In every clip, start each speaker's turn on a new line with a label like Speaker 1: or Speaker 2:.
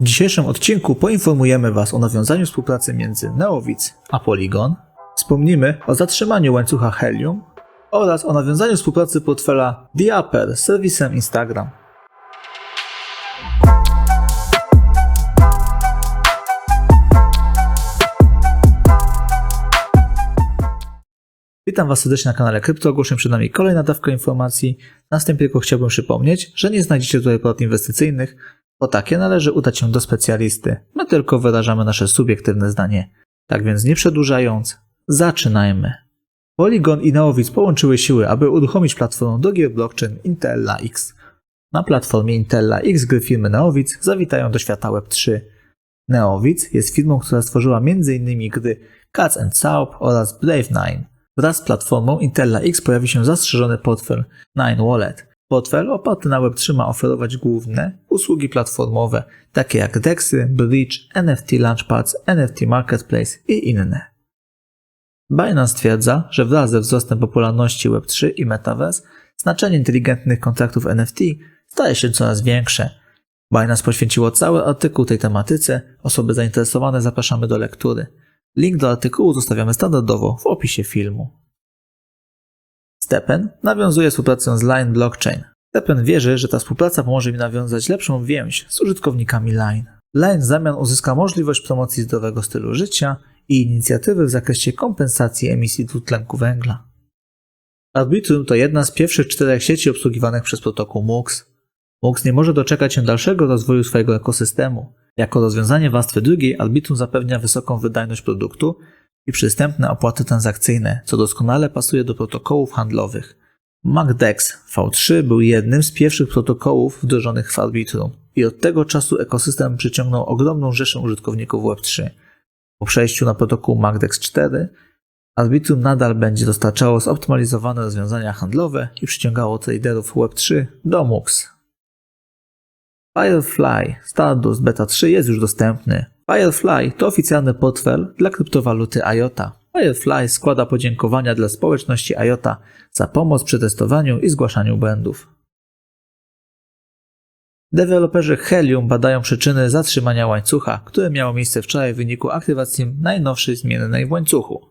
Speaker 1: W dzisiejszym odcinku poinformujemy Was o nawiązaniu współpracy między Neowic a Polygon, wspomnimy o zatrzymaniu łańcucha Helium oraz o nawiązaniu współpracy portfela The Upper z serwisem Instagram. Witam Was serdecznie na kanale Krypto. Ogłoszę przed nami kolejna dawka informacji. Na wstępie tylko chciałbym przypomnieć, że nie znajdziecie tutaj porad inwestycyjnych, bo takie należy udać się do specjalisty. My tylko wyrażamy nasze subiektywne zdanie. Tak więc nie przedłużając, zaczynajmy. Polygon i Neowic połączyły siły, aby uruchomić platformę do gier blockchain Intella X. Na platformie Intella X gry firmy Neowic zawitają do świata Web3. Neowic jest firmą, która stworzyła m.in. gry Cats and oraz Brave Nine. Wraz z platformą Intella X pojawi się zastrzeżony portfel Nine Wallet. Portfel oparty na Web3 ma oferować główne usługi platformowe, takie jak DEXy, Bridge, NFT Launchpads, NFT Marketplace i inne. Binance twierdza, że wraz ze wzrostem popularności Web3 i Metaverse znaczenie inteligentnych kontraktów NFT staje się coraz większe. Binance poświęciło cały artykuł tej tematyce, osoby zainteresowane zapraszamy do lektury. Link do artykułu zostawiamy standardowo w opisie filmu. Stepen nawiązuje współpracę z Line Blockchain. Stepen wierzy, że ta współpraca pomoże mi nawiązać lepszą więź z użytkownikami Line. Line w zamian uzyska możliwość promocji zdrowego stylu życia i inicjatywy w zakresie kompensacji emisji dwutlenku węgla. Arbitrum to jedna z pierwszych czterech sieci obsługiwanych przez protokół MUX. MUX nie może doczekać się dalszego rozwoju swojego ekosystemu. Jako rozwiązanie warstwy drugiej Arbitrum zapewnia wysoką wydajność produktu i przystępne opłaty transakcyjne, co doskonale pasuje do protokołów handlowych. MacDex V3 był jednym z pierwszych protokołów wdrożonych w Arbitrum i od tego czasu ekosystem przyciągnął ogromną rzeszę użytkowników Web3. Po przejściu na protokół MacDex 4 Arbitrum nadal będzie dostarczało zoptymalizowane rozwiązania handlowe i przyciągało traderów Web3 do MUX. Firefly Stardust Beta 3 jest już dostępny. Firefly to oficjalny portfel dla kryptowaluty IOTA. Firefly składa podziękowania dla społeczności IOTA za pomoc przy testowaniu i zgłaszaniu błędów. Deweloperzy Helium badają przyczyny zatrzymania łańcucha, które miało miejsce wczoraj w wyniku aktywacji najnowszej zmiennej w łańcuchu.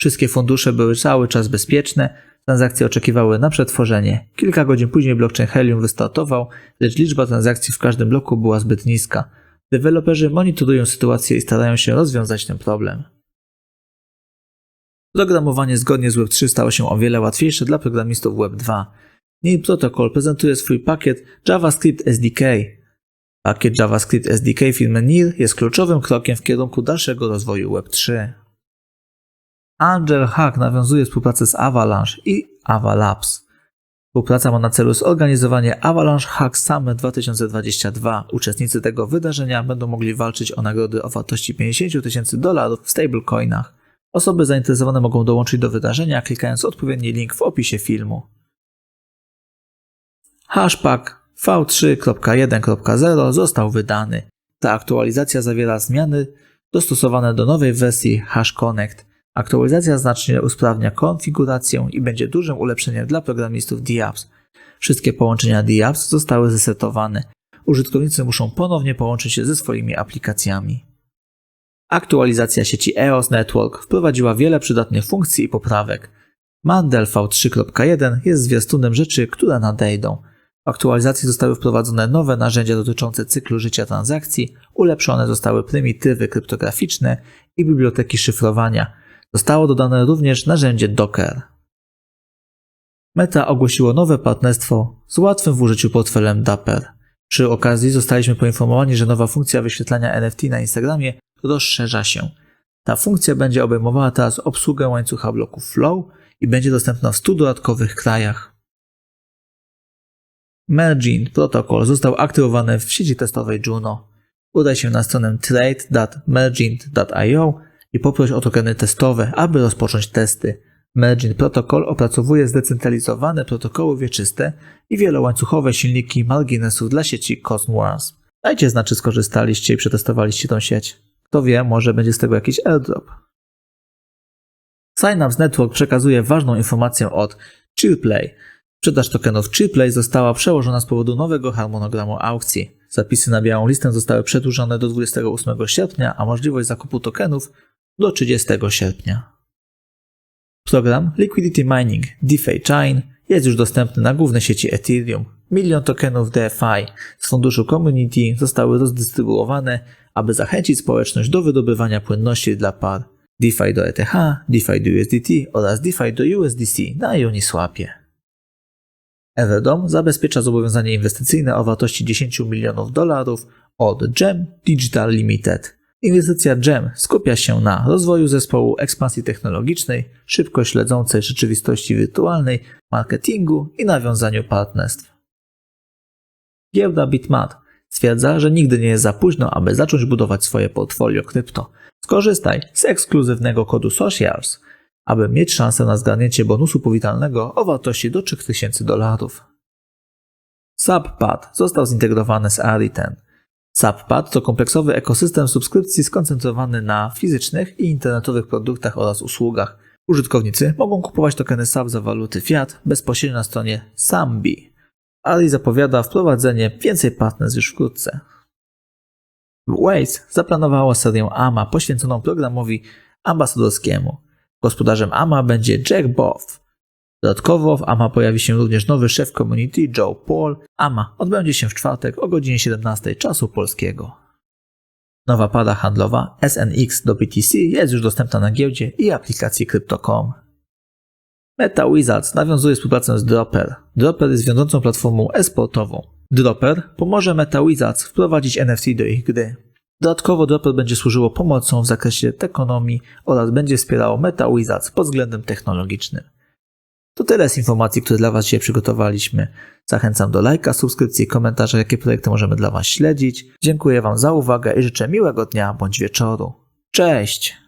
Speaker 1: Wszystkie fundusze były cały czas bezpieczne, transakcje oczekiwały na przetworzenie. Kilka godzin później blockchain Helium wystartował, lecz liczba transakcji w każdym bloku była zbyt niska. Deweloperzy monitorują sytuację i starają się rozwiązać ten problem. Programowanie zgodnie z Web3 stało się o wiele łatwiejsze dla programistów Web2. NIR Protocol prezentuje swój pakiet JavaScript SDK. Pakiet JavaScript SDK firmy NIR jest kluczowym krokiem w kierunku dalszego rozwoju Web3. Angel Hack nawiązuje współpracę z Avalanche i Avalabs. Współpraca ma na celu zorganizowanie Avalanche Hack Summit 2022. Uczestnicy tego wydarzenia będą mogli walczyć o nagrody o wartości 50 tysięcy dolarów w stablecoinach. Osoby zainteresowane mogą dołączyć do wydarzenia klikając odpowiedni link w opisie filmu. Hashpack V3.1.0 został wydany. Ta aktualizacja zawiera zmiany dostosowane do nowej wersji Hash Connect. Aktualizacja znacznie usprawnia konfigurację i będzie dużym ulepszeniem dla programistów DApps. Wszystkie połączenia DApps zostały zesetowane. Użytkownicy muszą ponownie połączyć się ze swoimi aplikacjami. Aktualizacja sieci EOS Network wprowadziła wiele przydatnych funkcji i poprawek. Mandel V3.1 jest zwiastunem rzeczy, które nadejdą. W aktualizacji zostały wprowadzone nowe narzędzia dotyczące cyklu życia transakcji, ulepszone zostały prymitywy kryptograficzne i biblioteki szyfrowania. Zostało dodane również narzędzie Docker. Meta ogłosiło nowe partnerstwo z łatwym w użyciu portfelem Dapper. Przy okazji zostaliśmy poinformowani, że nowa funkcja wyświetlania NFT na Instagramie rozszerza się. Ta funkcja będzie obejmowała teraz obsługę łańcucha bloków Flow i będzie dostępna w 100 dodatkowych krajach. Merging protokół został aktywowany w sieci testowej Juno. Udaj się na stronę trade.merging.io i poproś o tokeny testowe, aby rozpocząć testy. Merging Protocol opracowuje zdecentralizowane protokoły wieczyste i wielołańcuchowe silniki marginesów dla sieci Cosmos. Dajcie znać, czy skorzystaliście i przetestowaliście tą sieć. Kto wie, może będzie z tego jakiś airdrop. Synapse Network przekazuje ważną informację od Chillplay. Sprzedaż tokenów Chillplay została przełożona z powodu nowego harmonogramu aukcji. Zapisy na białą listę zostały przedłużone do 28 sierpnia, a możliwość zakupu tokenów do 30 sierpnia. Program Liquidity Mining DeFi Chain jest już dostępny na głównej sieci Ethereum. Milion tokenów DeFi z funduszu Community zostały rozdystrybuowane, aby zachęcić społeczność do wydobywania płynności dla par DeFi do ETH, DeFi do USDT oraz DeFi do USDC na Uniswapie. Everdom zabezpiecza zobowiązanie inwestycyjne o wartości 10 milionów dolarów od Gem Digital Limited. Inwestycja GEM skupia się na rozwoju zespołu ekspansji technologicznej, szybko śledzącej rzeczywistości wirtualnej, marketingu i nawiązaniu partnerstw. Giełda Bitmat stwierdza, że nigdy nie jest za późno, aby zacząć budować swoje portfolio krypto. Skorzystaj z ekskluzywnego kodu SOCIALS, aby mieć szansę na zgarnięcie bonusu powitalnego o wartości do 3000 dolarów. SubPad został zintegrowany z Ariten. SubPad to kompleksowy ekosystem subskrypcji skoncentrowany na fizycznych i internetowych produktach oraz usługach. Użytkownicy mogą kupować tokeny SAP za waluty fiat bezpośrednio na stronie Sambi. Ali zapowiada wprowadzenie więcej partnerstw już wkrótce. Waze zaplanowała serię AMA poświęconą programowi ambasadorskiemu. Gospodarzem AMA będzie Jack Boff. Dodatkowo w AMA pojawi się również nowy szef community Joe Paul. AMA odbędzie się w czwartek o godzinie 17 czasu polskiego. Nowa para handlowa SNX do BTC jest już dostępna na giełdzie i aplikacji Crypto.com. Meta Wizards nawiązuje współpracę z Dropper. Dropper jest wiodącą platformą e-sportową. Dropper pomoże Meta Wizards wprowadzić NFT do ich gry. Dodatkowo Dropper będzie służyło pomocą w zakresie ekonomii oraz będzie wspierało Meta Wizards pod względem technologicznym. To tyle z informacji, które dla Was dzisiaj przygotowaliśmy. Zachęcam do lajka, subskrypcji komentarza, jakie projekty możemy dla Was śledzić. Dziękuję Wam za uwagę i życzę miłego dnia bądź wieczoru. Cześć!